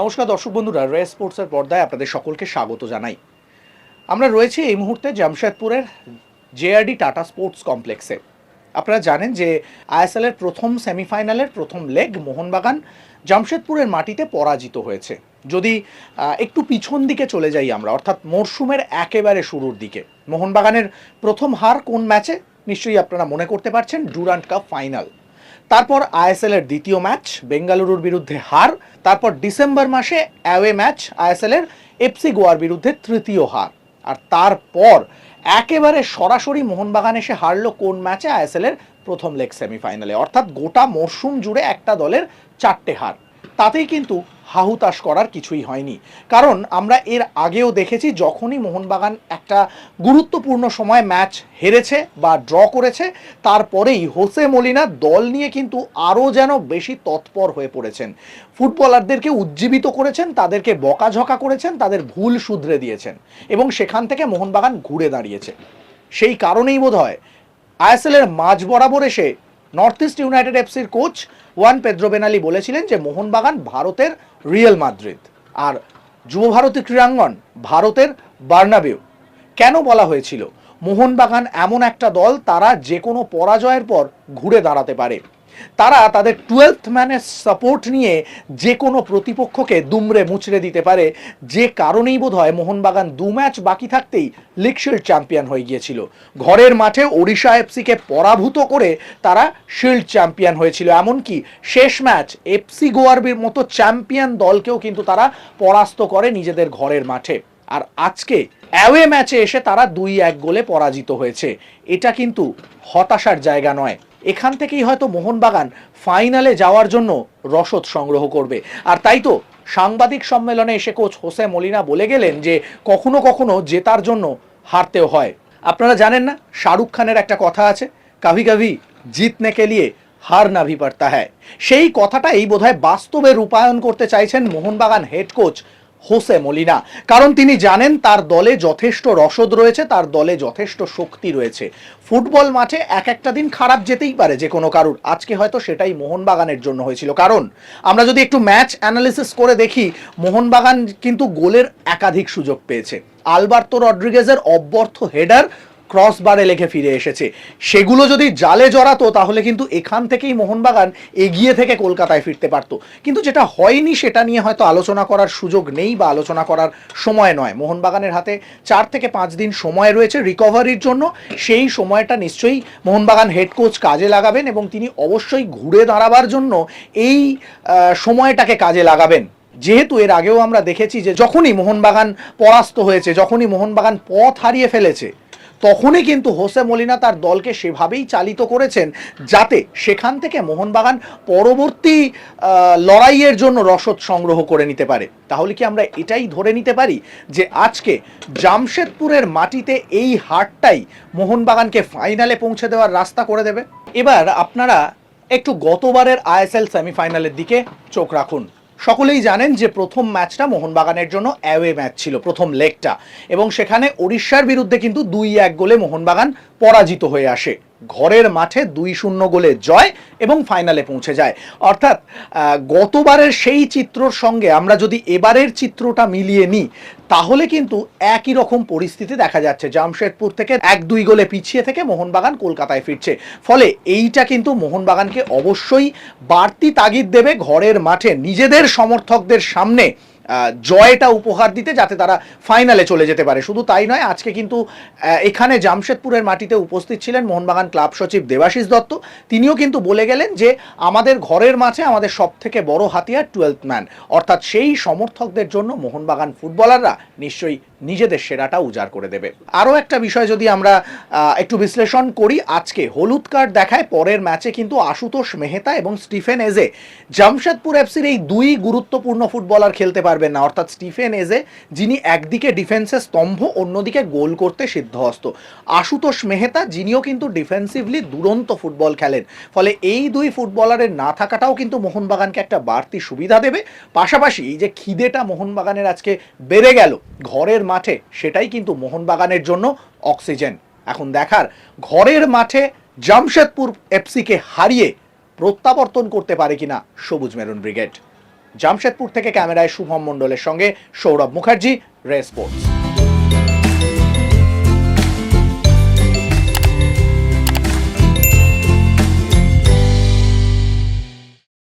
নমস্কার দর্শক বন্ধুরা, রে স্পোর্টসের পর্দায় আপনাদের সকলকে স্বাগত জানাই। আমরা রয়েছি এই মুহূর্তে জামশেদপুরের জেআরডি টাটা স্পোর্টস কমপ্লেক্সে। আপনারা জানেন যে আইএসএলের প্রথম সেমিফাইনালের প্রথম লেগ মোহনবাগান জামশেদপুরের মাটিতে পরাজিত হয়েছে। যদি একটু পিছন দিকে চলে যাই আমরা, অর্থাৎ মরশুমের একেবারে শুরুর দিকে। মোহনবাগানের প্রথম হার কোন ম্যাচে? নিশ্চয়ই আপনারা মনে করতে পারছেন, ডুরান্ট কাপ ফাইনাল। তারপর আইএসএল এর দ্বিতীয় ম্যাচ, বেঙ্গালুরুর বিরুদ্ধে হার, তারপর ডিসেম্বর মাসে অ্যাওয়ে ম্যাচ আইএসএল এর এফসি গোয়ার বিরুদ্ধে তৃতীয় হার। আর তারপর একেবারে সরাসরি মোহনবাগান এসে হারলো কোন ম্যাচে? আইএসএল এর প্রথম লেগ সেমিফাইনালে। অর্থাৎ গোটা মরশুম জুড়ে একটা দলের চারটে হার। তাতেই কিন্তু হাহুতাশ করার কিছুই হয়নি। কারণ আমরা এর আগেও দেখেছি, যখনই মোহনবাগান একটা গুরুত্বপূর্ণ সময় ম্যাচ হেরেছে বা ড্র করেছে, তারপরেই হোসে মলিনা দল নিয়ে কিন্তু আরও যেন বেশি তৎপর হয়ে পড়েছেন। ফুটবলারদেরকে উজ্জীবিত করেছেন, তাদেরকে বকাঝকা করেছেন, তাদের ভুল শুধরে দিয়েছেন এবং সেখান থেকে মোহনবাগান ঘুরে দাঁড়িয়েছে। সেই কারণেই বোধ হয় আইএসএলের মাঝ বরাবর এসে নর্থ ইস্ট ইউনাইটেড এফসির কোচ ওয়ান পেদ্রো বেনালি বলেছিলেন যে মোহনবাগান ভারতের রিয়েল মাদ্রিদ আর যুব ভারতী ক্রীড়াঙ্গন ভারতের বার্নাবেউ কেন বলা হয়েছিল? মোহনবাগান এমন একটা দল তারা যে কোনো পরাজয়ের পর ঘুরে দাঁড়াতে পারে। তারা তাদের টুয়েলথ ম্যানের সাপোর্ট নিয়ে যে কোনো প্রতিপক্ষকে দুমড়ে মুচড়ে দিতে পারে। যে কারণেই বোধ হয় মোহনবাগান দু ম্যাচ বাকি থাকতেই লিগশিল্ড চ্যাম্পিয়ন হয়ে গিয়েছিল। ঘরের মাঠে ওড়িশা এফসিকে পরাভূত করে তারা শিল্ড চ্যাম্পিয়ন হয়েছিল। এমনকি শেষ ম্যাচ এফসি গোয়ারবির মতো চ্যাম্পিয়ন দলকেও কিন্তু তারা পরাস্ত করে নিজেদের ঘরের মাঠে। আর আজকে অ্যাওয়ে ম্যাচে এসে তারা দুই এক গোলে পরাজিত হয়েছে। এটা কিন্তু হতাশার জায়গা নয়। এখান থেকেই হয়তো মোহনবাগান ফাইনালে যাওয়ার জন্য রসদ সংগ্রহ করবে। আর তাই তো সাংবাদিক সম্মেলনে এসে কোচ হোসে মলিনা বলে গেলেন যে কখনো কখনো জেতার জন্য হারতেও হয়। আপনারা জানেন না, শাহরুখ খানের একটা কথা আছে, কাভি কাভি জিতনে কে লিয়ে হার না ভি পারতা হ্যায়। সেই কথাটাই বোধহয় বাস্তবে রূপায়ণ করতে চাইছেন Mohun Bagan head coach Jose Molina. কারণ তিনি জানেন তার দলে যথেষ্ট রসদ রয়েছে, তার দলে যথেষ্ট শক্তি রয়েছে। ফুটবল মাঠে এক একটা দিন খারাপ যেতেই পারে যে কোনো কারুর। আজকে হয়তো সেটাই মোহনবাগানের জন্য হয়েছিল। কারণ আমরা যদি একটু ম্যাচ অ্যানালিসিস করে দেখি, মোহনবাগান কিন্তু গোলের একাধিক সুযোগ পেয়েছে। আলবার্তো রড্রিগেজের অব্যর্থ হেডার ক্রস বারে লেগে ফিরে এসেছে। সেগুলো যদি জালে জড়াতো, তাহলে কিন্তু এখান থেকেই মোহনবাগান এগিয়ে থেকে কলকাতায় ফিরতে পারতো। কিন্তু যেটা হয়নি, সেটা নিয়ে হয়তো আলোচনা করার সুযোগ নেই বা আলোচনা করার সময় নয়। মোহনবাগানের হাতে চার থেকে পাঁচ দিন সময় রয়েছে রিকভারির জন্য। সেই সময়টা নিশ্চয়ই মোহনবাগান হেড কোচ কাজে লাগাবেন এবং তিনি অবশ্যই ঘুরে দাঁড়াবার জন্য এই সময়টাকে কাজে লাগাবেন। যেহেতু এর আগেও আমরা দেখেছি যে যখনই মোহনবাগান পরাস্ত হয়েছে, যখনই মোহনবাগান পথ হারিয়ে ফেলেছে তখনই কিন্তু হোসে মলিনা তার দলকে সেভাবেই চালিত করেছেন, যাতে সেখান থেকে মোহনবাগান পরবর্তী লড়াইয়ের জন্য রসদ সংগ্রহ করে নিতে পারে। তাহলে কি আমরা এটাই ধরে নিতে পারি যে আজকে জামশেদপুরের মাটিতে এই হারটাই মোহনবাগানকে ফাইনালে পৌঁছে দেওয়ার রাস্তা করে দেবে? এবার আপনারা একটু গতবারের আইএসএল সেমিফাইনালের দিকে চোখ রাখুন। সকলেই জানেন যে প্রথম ম্যাচটা মোহনবাগানের জন্য অ্যাওয়ে ম্যাচ ছিল, প্রথম লেগটা এবং সেখানে ওড়িশার বিরুদ্ধে কিন্তু দুই এক গোলে মোহনবাগান পরাজিত হয়ে আসে। ঘরের মাঠে দুই শূন্য গোলে জয় এবং ফাইনালে পৌঁছে যায়। অর্থাৎ গতবারের সেই চিত্রর সঙ্গে আমরা যদি এবারের চিত্রটা মিলিয়ে নিই, তাহলে কিন্তু একই রকম পরিস্থিতি দেখা যাচ্ছে। জামশেদপুর থেকে এক দুই গোলে পিছিয়ে থেকে মোহনবাগান কলকাতায় ফিরছে। ফলে এইটা কিন্তু মোহনবাগানকে অবশ্যই বাড়তি তাগিদ দেবে ঘরের মাঠে নিজেদের সমর্থকদের সামনে। জয়টা উপহার দিতে যাতে তারা ফাইনালে চলে যেতে পারে। শুধু তাই নয়, আজকে কিন্তু এখানে জামশেদপুরের মাটিতে উপস্থিত ছিলেন মোহনবাগান ক্লাব সচিব দেবাশিস দত্ত। তিনিও কিন্তু বলে গেলেন যে, আমাদের ঘরের মাঝে আমাদের সব থেকে বড় হাতিয়ার টুয়েলথ ম্যান। অর্থাৎ সেই সমর্থকদের জন্য মোহনবাগান ফুটবলাররা নিশ্চয়ই নিজেদের সেরাটা উজাড় করে দেবে। আরও একটা বিষয় যদি আমরা একটু বিশ্লেষণ করি, আজকে হলুদ কার্ড দেখায়, পরের ম্যাচে কিন্তু আশুতোষ মেহতা এবং স্টিফেন এজে জামশেদপুর এফসির এই দুই গুরুত্বপূর্ণ ফুটবলার খেলতে পারবেন না। অর্থাৎ স্টিফেন এজে, যিনি একদিকে ডিফেন্সের স্তম্ভ, অন্যদিকে গোল করতে সিদ্ধহস্ত। আশুতোষ মেহতা, যিনিও কিন্তু ডিফেন্সিভলি দুরন্ত ফুটবল খেলেন। ফলে এই দুই ফুটবলারের না থাকাটাও কিন্তু মোহনবাগানকে একটা বাড়তি সুবিধা দেবে। পাশাপাশি এই যে খিদেটা মোহনবাগানের আজকে বেড়ে গেল, ঘরের মাঠে, সেটাই কিন্তু মোহনবাগানের জন্য অক্সিজেন। এখন দেখার, ঘরের মাঠে জামশেদপুর এফসিকে হারিয়ে প্রত্যাবর্তন করতে পারে কিনা সবুজ মেরুন ব্রিগেড। জামশেদপুর থেকে ক্যামেরায় শুভম মণ্ডলের সঙ্গে সৌরভ মুখার্জি রে স্পোর্টস।